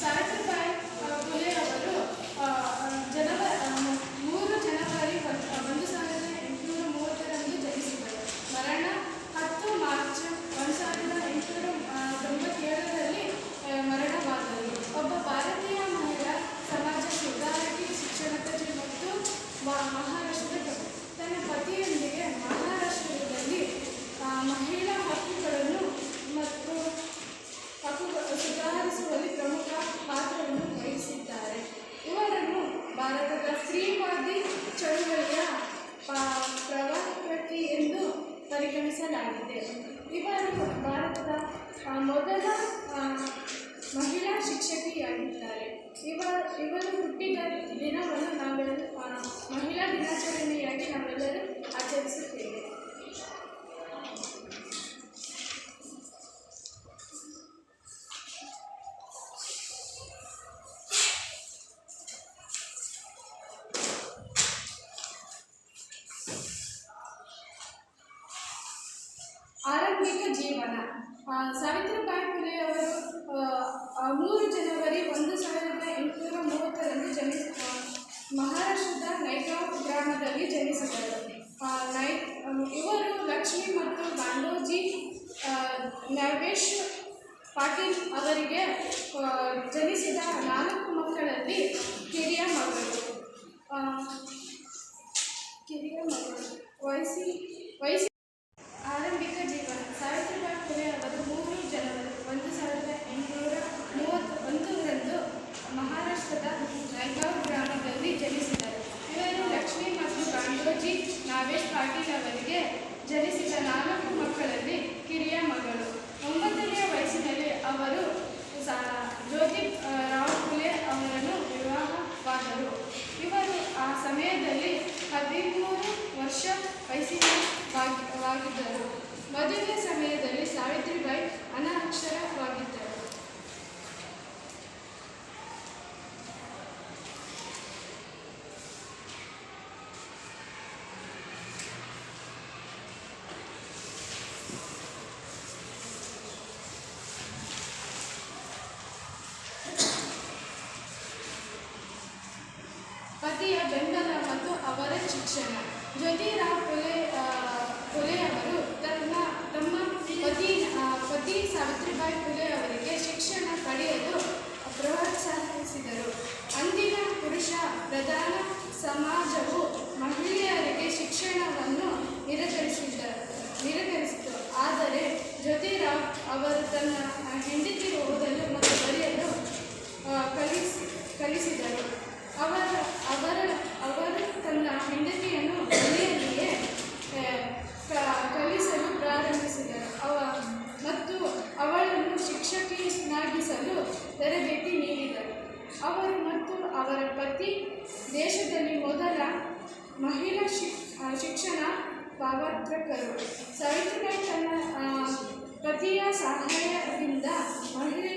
ಸಾವಿತ್ರಿಬಾಯಿ ಪರಿಗಣಿಸಲಾಗಿದೆ ಇವರು ಭಾರತದ ಮೊದಲ ಮಹಿಳಾ ಶಿಕ್ಷಕಿಯಾಗಿದ್ದಾರೆ. ಇವರ ಇವರು ಹುಟ್ಟಿದ ದಿನವನ್ನು ನಾವೆಲ್ಲರೂ ಮಹಿಳಾ ದಿನಾಚರಣೆಯಾಗಿ ನಾವೆಲ್ಲರೂ ಆಚರಿಸುತ್ತೇವೆ ಆರಂಭಿಕ ಜೀವನ ಆ, ಸಾವಿತ್ರಿಬಾಯಿ ಫುಲೆ ಅವರು ಆ, ಆ, ಮೂರು ಜನವರಿ ಒಂದು ಸಾವಿರದ ಎಂಟುನೂರ ಮೂವತ್ತರಂದು ಜನಿಸ ಆ, ಮಹಾರಾಷ್ಟ್ರದ ನೈಗಾಂವ್ ಗ್ರಾಮದಲ್ಲಿ ಜನಿಸಿದರು ಆ, ನೈ ಆ, ಇವರು ಲಕ್ಷ್ಮಿ ಮತ್ತು ಗಾಂಧೋಜಿ ಆ, ನವೇಶ್ ಪಾಟೀಲ್ ಅವರಿಗೆ ಆ, ಜನಿಸಿದ ನಾಲ್ಕು ಮಕ್ಕಳಲ್ಲಿ ಕಿರಿಯ ಮಗಳು ಆ, ಕಿರಿಯ ಮಗಳು ವಯಸ್ಸಿ ವಯಸ್ಸಿ ಆರಂಭಿಕ ಜೀವನ ಸಾವಿತ್ರಿಬಾಯಿ ಫುಲೆ ಅವರು ಮೂರು ಜನವರಿ ಒಂದು ಸಾವಿರದ ಎಂಟುನೂರ ಮೂವತ್ತ ಒಂದರಂದು ಮಹಾರಾಷ್ಟ್ರದ ನೈಗಾಂವ್ ಗ್ರಾಮದಲ್ಲಿ ಜನಿಸಿದರು ಇವರು ಲಕ್ಷ್ಮಿ ಮತ್ತು ನಾವೇಶ್ ಪಾಟೀಲ್ ಅವರಿಗೆ ಜನಿಸಿದ ನಾಲ್ಕು ಮಕ್ಕಳಲ್ಲಿ ಕಿರಿಯ ಮಗಳು. ಒಂಬತ್ತನೆಯ ವಯಸ್ಸಿನಲ್ಲಿ ಅವರು ಜ್ಯೋತಿ ರಾವ್ ಫುಲೆ ಅವರನ್ನು ವಿವಾಹವಾದರು. ಇವರು ಆ ಸಮಯದಲ್ಲಿ ಹದಿಮೂರು ವರ್ಷ ವಯಸ್ಸಿನವಾಗಿದ್ದರು ಮದುವೆ ಸಮಯದಲ್ಲಿ ಸಾವಿತ್ರಿಬಾಯಿ ಅನಕ್ಷರವಾಗಿದ್ದರು ಪತಿಯ ಬೆಂಬಲ ಮತ್ತು ಅವರ ಶಿಕ್ಷಣ ಜ್ಯೋತಿರಾವ್ ಕೊಲೆ ಫುಲೆ ಅವರು ತನ್ನ, ತಮ್ಮ ಪತಿ ಪತಿ ಸಾವಿತ್ರಿಬಾಯಿ ಫುಲೆ ಅವರಿಗೆ ಶಿಕ್ಷಣ ಪಡೆಯಲು ಪ್ರೋತ್ಸಾಹಿಸಿದರು ಅಂದಿನ ಪುರುಷ ಪ್ರಧಾನ ಸಮಾಜವು ಮಹಿಳೆಯರಿಗೆ ಶಿಕ್ಷಣವನ್ನು ನಿರಾಕರಿಸಿದ, ನಿರಾಕರಿಸಿತು. ಆದರೆ ಜ್ಯೋತಿರಾವ್ ಅವರು ತನ್ನ ಹೆಂಡತಿ ಓದಲು ಮತ್ತು ಬರೆಯಲು ಕಲಿಸಿ, ಕಲಿಸಿದರು. ಅವರ ಅವರ ಅವರು ತನ್ನ ಹೆಂಡತಿಯನ್ನು ಮನೆಯಲ್ಲಿಯೇ ಆ, ಕ- ಕಲಿಸಲು ಪ್ರಾರಂಭಿಸಿದರು ಅವ ಮತ್ತು ಅವಳನ್ನು ಶಿಕ್ಷಕಿಯನ್ನಾಗಿಸಲು ತರಬೇತಿ ನೀಡಿದರು ಅವರು ಮತ್ತು ಅವರ ಪತಿ ದೇಶದಲ್ಲಿ ಮೊದಲ ಮಹಿಳಾ ಶಿಕ್ ಆ, ಶಿಕ್ಷಣ ಪ್ರವರ್ತಕರು ಸಾವಿತ್ರಿಬಾಯಿ ತನ್ನ ಪತಿಯ ಸಹಾಯದಿಂದ ಮಹಿಳೆಯರಿಗೆ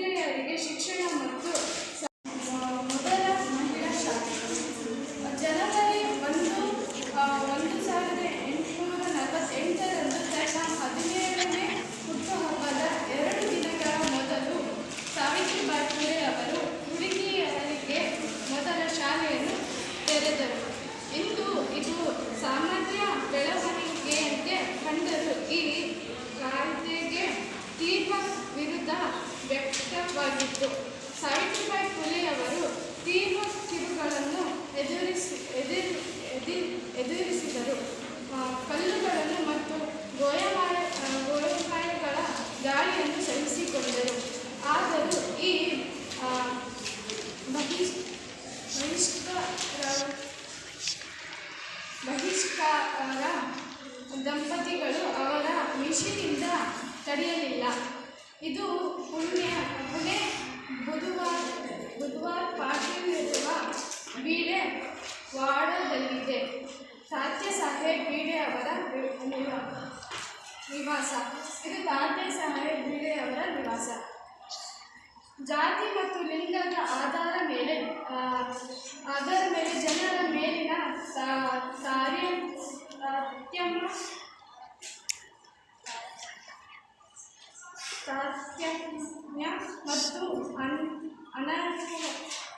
ಬಹಿಷ್ಕಾರ ದಂಪತಿಗಳು ಅವರ ಮಿಷಿನಿಂದ ತಡೆಯಲಿಲ್ಲ. ಇದು ಪುಣ್ಯ ಪುಣೆ ಬುಧವಾರ ಬುಧವಾರ ಪಾಟೀಲಿರುವ ಬೀಡೆ ವಾಡದಲ್ಲಿದೆ. ತಾತ್ಯ ಸಾಹೇಬ್ ಬೀಡೆ ಅವರ ನಿವಾಸ. ಇದು ತಾತ್ಯ ಸಾಹೇಬ್ ಬೀಡೆ ಅವರ ನಿವಾಸ. ಜಾತಿ ಮತ್ತು ಲಿಂಗದ ಆಧಾರ ಮೇಲೆ ಆಧಾರ ಮೇಲೆ ಜನರ ಮೇಲಿನ ತಾರತಮ್ಯ ತಾರತಮ್ಯ ಮತ್ತು ಅನ್ ಅನಾಥ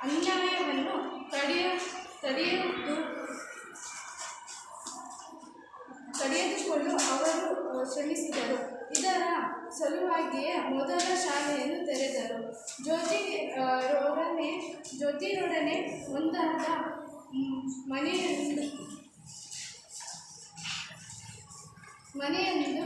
ಅನ್ಯಾಯವನ್ನು ತಡೆಯ ತಡೆಯುವುದು ಜ್ಯೋತಿ ರೋಡನೆ ರೊಡನೆ ಜ್ಯೋತಿರೊಡನೆ ಒಂದಾದ ಮ್, ಮನೆಯನ್ನು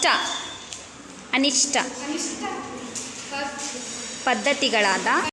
ಅನಿಷ್ಟ. ಅನಿಷ್ಟ. ಅನಿಷ್ಟ. ಪದ್ಧತಿಗಳಾದ